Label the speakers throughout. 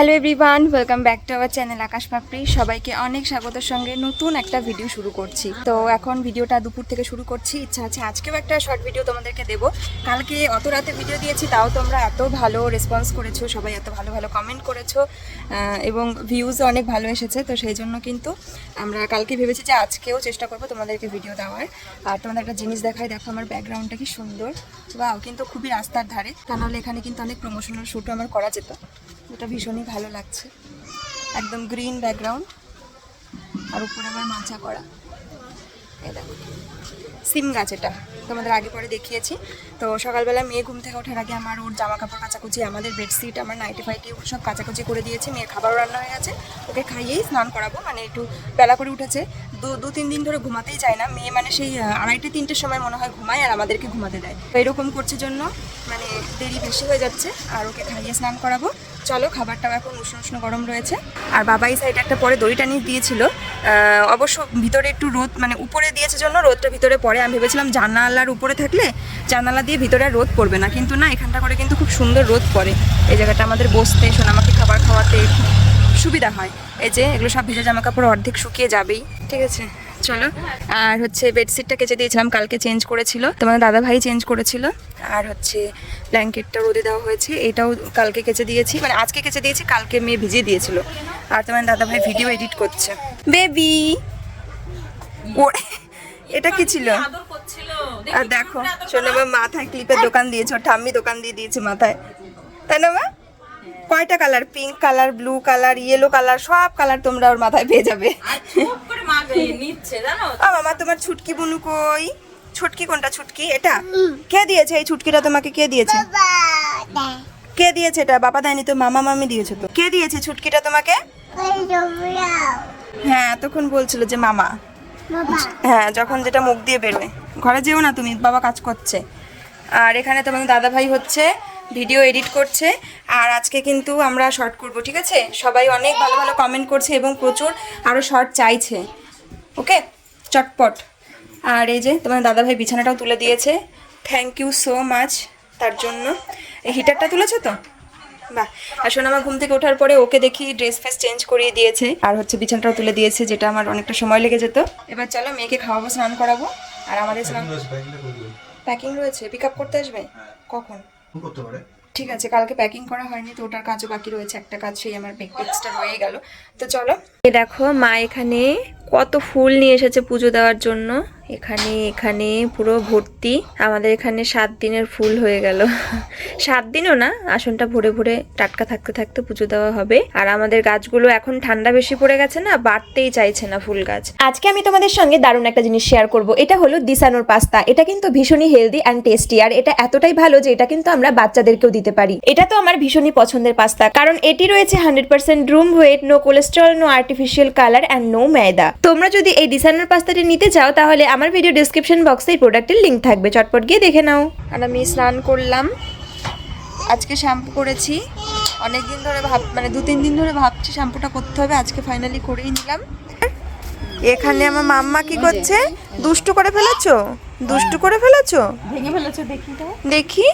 Speaker 1: Hello everyone welcome back to our channel Akash Papri সবাইকে অনেক স্বাগতের সঙ্গে নতুন একটা ভিডিও শুরু করছি। তো এখন ভিডিওটা দুপুর থেকে শুরু করছি। ইচ্ছা আছে আজকেও একটা শর্ট ভিডিও তোমাদেরকে দেবো। কালকে অত রাতে ভিডিও দিয়েছি, তাও তোমরা এত ভালো রেসপন্স করেছ, সবাই এত ভালো ভালো কমেন্ট করেছ এবং ভিউজও অনেক ভালো এসেছে। তো সেই জন্য কিন্তু আমরা কালকে ভেবেছি যে আজকেও চেষ্টা করব তোমাদেরকে ভিডিও দেওয়ার। আর তোমাদের একটা জিনিস দেখাই, দেখো আমার ব্যাকগ্রাউন্ডটা কি সুন্দর। বাও কিন্তু খুবই রাস্তার ধারে। তা নাহলে এখানে কিন্তু অনেক প্রমোশনাল শ্যুটও আমার করা যেত। এটা ভীষণই ভালো লাগছে। একদম গ্রিন ব্যাকগ্রাউন্ড আর উপরে আবার মাচা করা। দেখো। সিম গাছ এটা। তোমাদের আগে পরে দেখিয়েছি। তো সকালবেলা মেয়ে ঘুম থেকে ওঠার আগে আমার ওর জামা কাপড় কাচাকুচি, আমাদের বেডশিট, আমার নাইটি ফাইটি ওর সব কাচাকুচি করে দিয়েছি। মেয়ের খাবারও রান্না হয়ে গেছে। ওকে খাইয়েই স্নান করাবো। মানে একটু বেলা করে উঠেছে। দু দু, তিন দিন ধরে ঘুমাতেই চায় না। মেয়ে মানে সেই আড়াইটে, তিনটের সময় মনে হয় ঘুমায় আর আমাদেরকে ঘুমাতে দেয়। তো এরকম করছে জন্য মানে দেরি বেশি হয়ে যাচ্ছে। আর ওকে খাইয়ে স্নান করাবো। চলো, খাবারটাও এখন উষ্ণ উষ্ণ গরম রয়েছে। আর বাবা এই সাইডে একটা পরে দড়ি টানিয়ে দিয়েছিল। অবশ্য ভিতরে একটু রোদ মানে উপরে দিয়েছে জন্য রোদটা ভিতরে পড়ে। আমি ভেবেছিলাম জানালার উপরে থাকলে জানালা দিয়ে ভিতরে রোদ পড়বে না। কিন্তু না, এখানটা করে কিন্তু খুব সুন্দর রোদ পড়ে। এই জায়গাটা আমাদের বসতে, সোনামাকে খাবার খাওয়াতে সুবিধা হয়। এই যে, এগুলো সব ভেজা জামা কাপড় অর্ধেক শুকিয়ে যাবেই। ঠিক আছে, চলো। আর হচ্ছে বেডশিটটা কেচে দিয়েছিলাম, কালকে চেঞ্জ করেছিল। তোমার দাদা ভাই চেঞ্জ করেছিল। আর হচ্ছে ব্ল্যাঙ্কেটটা রোদে দেওয়া হয়েছে এটাও কালকে কেচে দিয়েছি মানে আজকে কেচে দিয়েছি কালকে মেয়ে ভিজিয়ে দিয়েছিল। আর তোমার দাদা ভাই ভিডিও এডিট করছে। বেবি ও এটা কি ছিল? আর দেখো শোনো মা মাথায় ক্লিপের দোকান দিয়েছে ঠাম্মি দোকান দিয়ে দিয়েছে মাথায়। তাই না মা? কয়টা colour pink colour blue colour yellow colour সব কালার তোমরা ওর মাথায় পেয়ে যাবে।
Speaker 2: খুব করে মা গায়ে নিচ্ছে জানো?
Speaker 1: ও মামা তোমার ছুটকি বুনু কই? ছুটকি কোনটা? ছুটকি? এটা? কে দিয়েছে এই ছুটকিটা তোমাকে? কে দিয়েছে? কে দিয়েছে এটা? বাবা দেয়নি তো মামা মামি দিয়েছে তো। কে দিয়েছে ছুটকিটা তোমাকে? হ্যাঁ তখন বলছিল যে মামা। হ্যাঁ যখন যেটা মুখ দিয়ে বেরোয়। ঘরে যেও না তুমি বাবা কাজ করছে। আর এখানে তোমার দাদা ভাই হচ্ছে ভিডিও এডিট করছে আর আজকে কিন্তু আমরা শর্ট করব ঠিক আছে? সবাই অনেক ভালো ভালো কমেন্ট করছে এবং প্রচুর আরও শর্ট চাইছে। ওকে চটপট। আর এই যে তোমার দাদা ভাই বিছানাটাও তুলে দিয়েছে। থ্যাংক ইউ সো মাচ তার জন্য। এই হিটারটা তুলেছো তো? বাহ আর আমার ঘুম থেকে ওঠার পরে ওকে দেখি ড্রেস ফ্রেস চেঞ্জ করিয়ে দিয়েছে। আর হচ্ছে বিছানাটাও তুলে দিয়েছে যেটা আমার অনেকটা সময় লেগে যেত। এবার চলো মেয়েকে খাওয়াবো স্নান করাবো। আর আমাদের স্নান প্যাকিং রয়েছে? পিক আপ করতে আসবে? কখন? ঠিক আছে কালকে প্যাকিং করা হয়নি তো ওটার কাজও বাকি রয়েছে। একটা কাজ সেই আমার এক্সট্রা হয়ে গেল। তো চলো। এ দেখো মা এখানে কত ফুল নিয়ে এসেছে পুজো দেওয়ার জন্য। এখানে এখানে পুরো ভর্তি। আমাদের এখানে সাত দিনের ফুল হয়ে গেল। সাত দিনও না, আসনটা ভরে ভরে টাটকা থাকতে থাকতে পুজো দেওয়া হবে। আর আমাদের গাছগুলো এখন ঠান্ডা বেশি পড়ে গেছে না, বাড়তেই চাইছে না ফুল গাছ। আজকে আমি তোমাদের সঙ্গে দারুণ একটা জিনিস শেয়ার করব। এটা হলো দিসানোর পাস্তা। এটা কিন্তু ভীষণই হেলদি অ্যান্ড টেস্টি আর এটা এতটাই ভালো যে এটা কিন্তু আমরা বাচ্চাদেরকেও দিতে পারি। এটা তো আমার ভীষণই পছন্দের পাস্তা, কারণ এটি রয়েছে hundred percent whole wheat no cholesterol no artificial colour and no ময়দা তোমরা যদি এই ডিসানোর পাস্তাটি নিতে চাও, তাহলে আমার ভিডিও ডিসক্রিপশন বক্সে এই প্রোডাক্টের লিঙ্ক থাকবে। চটপট গিয়ে দেখে নাও। আর আমি স্নান করলাম। আজকে শ্যাম্পু করেছি। অনেক দিন ধরে ভাব মানে দু তিন দিন ধরে ভাবছি শ্যাম্পুটা করতে হবে। আজকে ফাইনালি করেই নিলাম। এখানে আমার মাম্মা কি করছে? দুষ্টু করে ফেলেছো? দুষ্টু করে ফেলেছো?
Speaker 2: ভেঙে ফেলেছো দেখি তো।
Speaker 1: দেখি।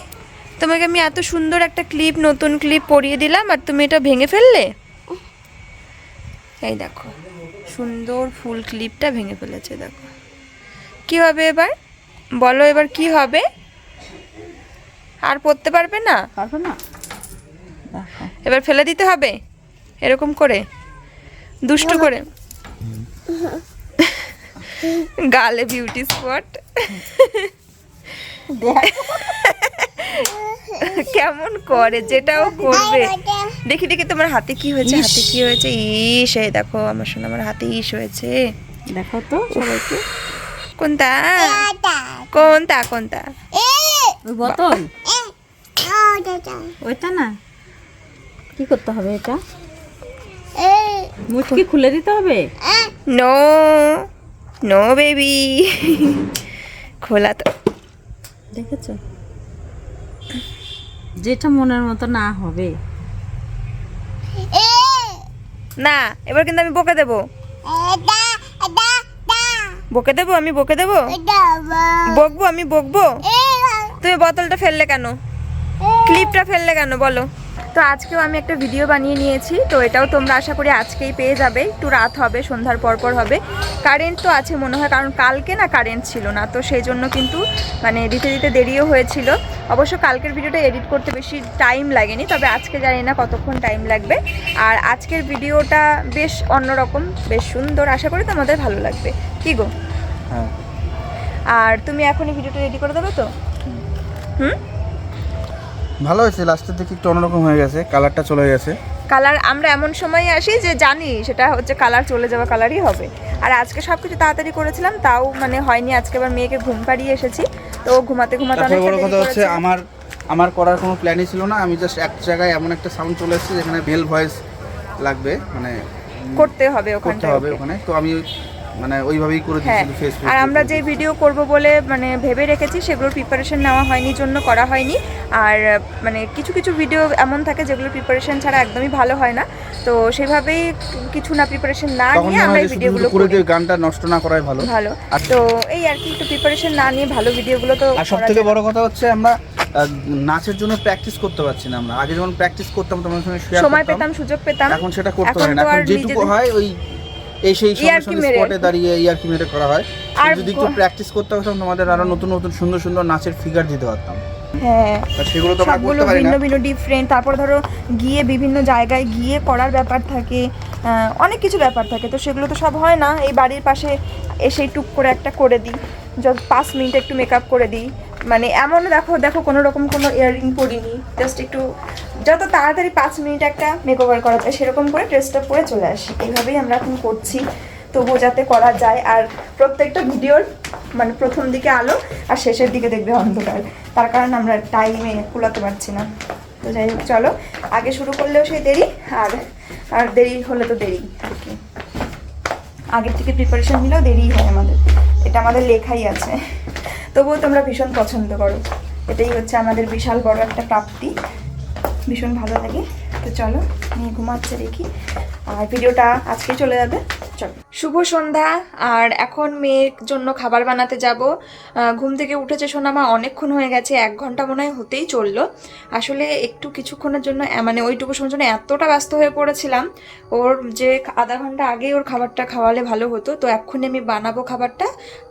Speaker 1: তোমাকে আমি এত সুন্দর একটা ক্লিপ নতুন ক্লিপ পরিয়ে দিলাম আর তুমি এটা ভেঙে ফেললে? এই দেখো সুন্দর ফুল ক্লিপটা ভেঙে ফেলেছে দেখো। কি হবে এবার? বলো এবার কি হবে? আর পড়তে পারবে না?
Speaker 2: পারবে না?
Speaker 1: এবার ফেলে দিতে হবে? এরকম করে? দুষ্টু করে? গালে বিউটি স্পট কেমন করে? যেটাও করবে। দেখি দেখি তোমার হাতে কি হয়েছে? হাতে কি হয়েছে? ইস এই দেখো আমার শোনা আমার হাতে ইস হয়েছে।
Speaker 2: দেখো তো সবাইকে।
Speaker 1: কোনটা কোনটা কোনটা
Speaker 2: ওই বোতল ওইটা না কি করতে হবে এটা? মুচকি খুলে দিতে হবে।
Speaker 1: নো নো বেবি খোলা তো
Speaker 2: দেখেছ? যেটা মনের মতো না হবে।
Speaker 1: না এবার কিন্তু আমি বকে দেবো। বকে দেবো? আমি বকে দেবো? বকবো? আমি বকবো? তুমি বোতলটা ফেললে কেন? ক্লিপটা ফেললে কেন? বলো। তো আজকেও আমি একটা ভিডিও বানিয়ে নিয়েছি তো এটাও তোমরা আশা করি আজকেই পেয়ে যাবে। একটু রাত হবে সন্ধ্যার পর পর হবে। কারেন্ট তো আছে মনে হয় কারণ কালকে না কারেন্ট ছিল না তো সেই জন্য কিন্তু মানে দিতে দিতে দেরিও হয়েছিল। অবশ্য কালকের ভিডিওটা এডিট করতে বেশি টাইম লাগেনি তবে আজকে জানি না কতক্ষণ টাইম লাগবে। আর আজকের ভিডিওটা বেশ অন্যরকম বেশ সুন্দর আশা করি তোমাদের ভালো লাগবে। কি গো?
Speaker 3: হ্যাঁ।
Speaker 1: আর তুমি এখনই ভিডিওটা রেডি করে দেবে তো? হুম?
Speaker 3: ভালো হয়েছে লাস্টের দিকে একটু অন্যরকম হয়ে গেছে কালারটা চলে গেছে।
Speaker 1: কালার আমরা এমন সময় আসি যে জানি সেটা হচ্ছে কালার চলে যাওয়া কালারই হবে। আর আজকে সব কিছু তাড়াতাড়ি করেছিলাম তাও মানে হয়নি আজকে আবার মেয়েকে ঘুম পাড়িয়ে এসেছি। তো ঘুমাতে ঘুমাতে অনেকটা
Speaker 3: বড় কথা হচ্ছে আমার আমার করার কোনো প্ল্যানই ছিল না আমি জাস্ট এক জায়গায় এমন একটা সাউন্ড চলে এসেছে যেখানে মেল ভয়েস লাগবে মানে
Speaker 1: করতে হবে
Speaker 3: করতে
Speaker 1: ওখানটা
Speaker 3: হবে ওখানে। তো আমি মানে ওইভাবেই করে
Speaker 1: হ্যাঁ
Speaker 3: দিয়েছি
Speaker 1: আর আমরা যে ভিডিও করব বলে মানে ভেবে রেখেছি সেগুলোর প্রিপারেশন নেওয়া হয়নি জন্য করা হয়নি। আর মানে কিছু কিছু ভিডিও এমন থাকে যেগুলোর প্রিপারেশন ছাড়া একদমই ভালো হয় না। তো সেভাবেই কিছু না প্রিপারেশন না নিয়ে আমরা এই ভিডিওগুলো
Speaker 3: করে। দিয়ে গানটা নষ্ট না করাই ভালো।
Speaker 1: ভালো। তো এই আর কি একটু প্রিপারেশন না নিয়ে ভালো ভিডিওগুলো তো
Speaker 3: আর সব
Speaker 1: করা
Speaker 3: থেকে
Speaker 1: যায়।
Speaker 3: বড় কথা হচ্ছে আমরা নাচের জন্য প্র্যাকটিস করতে পারছি না আমরা। আগে যেমন প্র্যাকটিস করতাম তোমার সঙ্গে
Speaker 1: সময় পেতাম সুযোগ পেতাম।
Speaker 3: এখন সেটা করতে হয় না। এখন যেটুকু হয় ওই এই সেই। স্পটে দাঁড়িয়ে ইয়ার্কি মেরে করা হয়। যদি একটু প্র্যাকটিস করতে পারতাম তোমাদের আরও নতুন নতুন সুন্দর সুন্দর নাচের ফিগার দিতে পারতাম।
Speaker 1: হ্যাঁ
Speaker 3: সেগুলো তো আমরা করতে পারি না।
Speaker 1: ভিন্ন ভিন্ন ডিফারেন্ট তারপর ধরো গিয়ে বিভিন্ন জায়গায় গিয়ে করার ব্যাপার থাকে অনেক কিছু ব্যাপার থাকে। তো সেগুলো তো সব হয় না। এই বাড়ির পাশে এসে টুক করে একটা করে দিই। পাঁচ মিনিট একটু মেকআপ করে দিই। মানে এমন দেখো দেখো কোনো রকম কোনো ইয়াররিং পরিনি। জাস্ট একটু, যত তাড়াতাড়ি পাঁচ মিনিট একটা মেকওভার করা যায়, সেরকম করে ড্রেসটা পরে চলে আসি। এইভাবেই আমরা এখন করছি। তবুও যাতে করা যায়। আর প্রত্যেকটা ভিডিওর মানে প্রথম দিকে আলো, আর শেষের দিকে দেখবে অন্ধকার। তার কারণ আমরা টাইমে কুলাতে পারছি না। তো যাই হোক, চলো। আগে শুরু করলেও সেই দেরি, আর আর দেরি হলে তো দেরি। আর কি আগের থেকে প্রিপারেশন নিলেও দেরিই হয় আমাদের। এটা আমাদের লেখাই আছে। তবুও তোমরা ভীষণ পছন্দ করো। এটাই হচ্ছে আমাদের বিশাল বড় একটা প্রাপ্তি। ভীষণ ভালো লাগে। তো চলো নিয়ে ঘুমাচ্ছে দেখি। আর ভিডিওটা আজকে চলে যাবে। শুভ সন্ধ্যা। আর এখন মেয়ের জন্য খাবার বানাতে যাব। ঘুম থেকে উঠেছে সোনামা, অনেকক্ষণ হয়ে গেছে, এক ঘণ্টা মনে হয় হতেই চলল। আসলে একটু কিছুক্ষণের জন্য মানে ওইটুকু সময়ের জন্য এতটা ব্যস্ত হয়ে পড়েছিলাম। ওর যে আধা ঘণ্টা আগে ওর খাবারটা খাওয়ালে ভালো হতো। তো এক্ষুনি আমি বানাবো খাবারটা,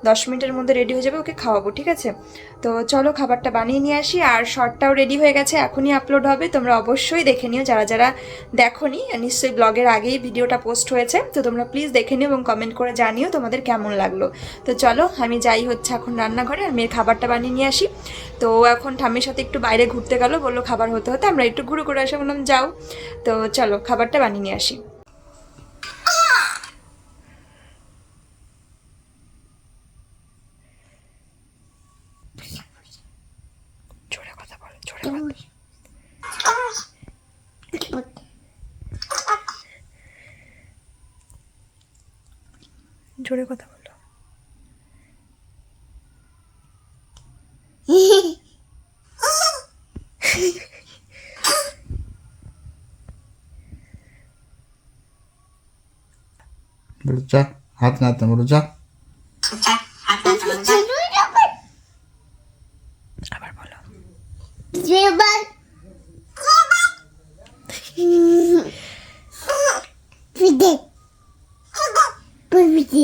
Speaker 1: দশ মিনিটের মধ্যে রেডি হয়ে যাবে, ওকে খাওয়াবো, ঠিক আছে? তো চলো খাবারটা বানিয়ে নিয়ে আসি। আর শর্টটাও রেডি হয়ে গেছে, এখনই আপলোড হবে। তোমরা অবশ্যই দেখে নিও, যারা যারা দেখোনি, নিশ্চয়ই ব্লগের আগেই ভিডিওটা পোস্ট হয়েছে। তো তোমরা প্লিজ দেখে নিও এবং কমেন্ট করে জানিও তোমাদের কেমন লাগল। তো চলো, আমি যাই হচ্ছে এখন রান্নাঘরে, আর মেয়ের খাবারটা বানিয়ে নিয়ে আসি। তো এখন ঠাম্মির সাথে একটু বাইরে ঘুরতে গেলো, বলল খাবার হতে হতে আমরা একটু ঘুরে ঘুরে আসে, বললাম যাও। তো চলো, খাবারটা বানিয়ে নিয়ে আসি। কথা জোরে কথা বলো
Speaker 3: বলো যা হাত নাতে বলো যা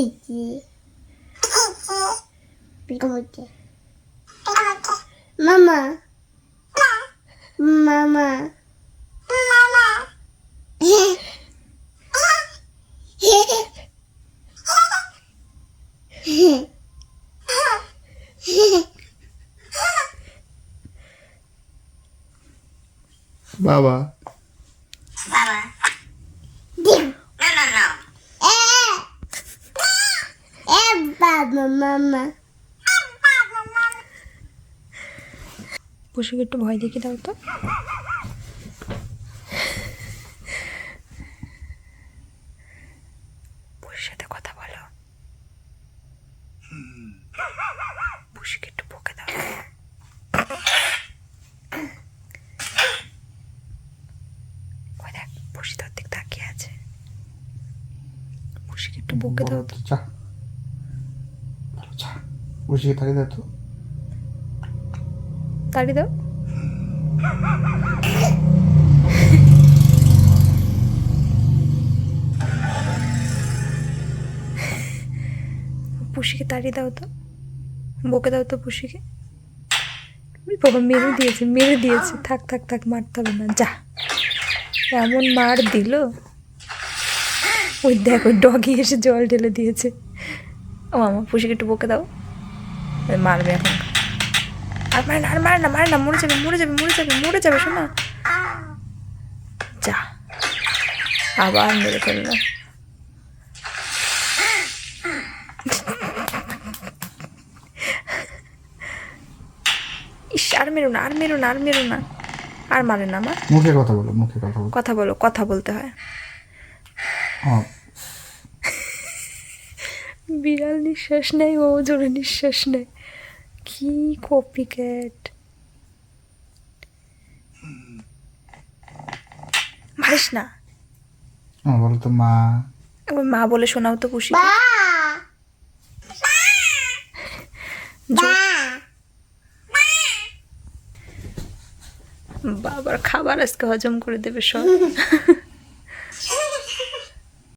Speaker 1: ビー
Speaker 4: チ。ママ。ママ。マ
Speaker 3: マ。
Speaker 4: ママ。ママ。
Speaker 1: পশুকে একটু ভয় দেখে দাও তো। পশুর সাথে কথা বলো। পশুকে একটু বকে দাও। দেখ তাকিয়ে আছে। পশুকে একটু বকে দাও। তো
Speaker 3: যা বলো যা বসে থাকি দে তো।
Speaker 1: কাটি দাও। পুষিকে তাড়িয়ে দাও তো। বকে দাও তো পুষিকে। বাবা, মেরে দিয়েছে মেরে দিয়েছে। থাক থাক থাক, মারতে হবে না। যা। এমন মার দিল। ওই দেখ, ওই ডগি এসে জল ঢেলে দিয়েছে। ও, আমার পুষিকে একটু বকে দাও। মারবে এখন। আর মার না আর মার না মারে না মরে যাবে মরে যাবে মরে যাবে মরে যাবে শোনা যা আবার মেরে ফেলল ইস আর মেরো না আর মেরো না আর মেরো না আর মারে না আমার
Speaker 3: মুখে কথা বলো মুখে কথা বলো
Speaker 1: কথা বলো কথা বলতে হয় বিড়াল নিঃশ্বাস নেয় ও জোরে নিঃশ্বাস নেয় কি কপি ক্যাট মারিস না।
Speaker 3: হ্যাঁ, বলো তো মা।
Speaker 1: একবার মা বলে শোনাও তো খুশি বাবার খাবার আজকে হজম করে দেবে সব।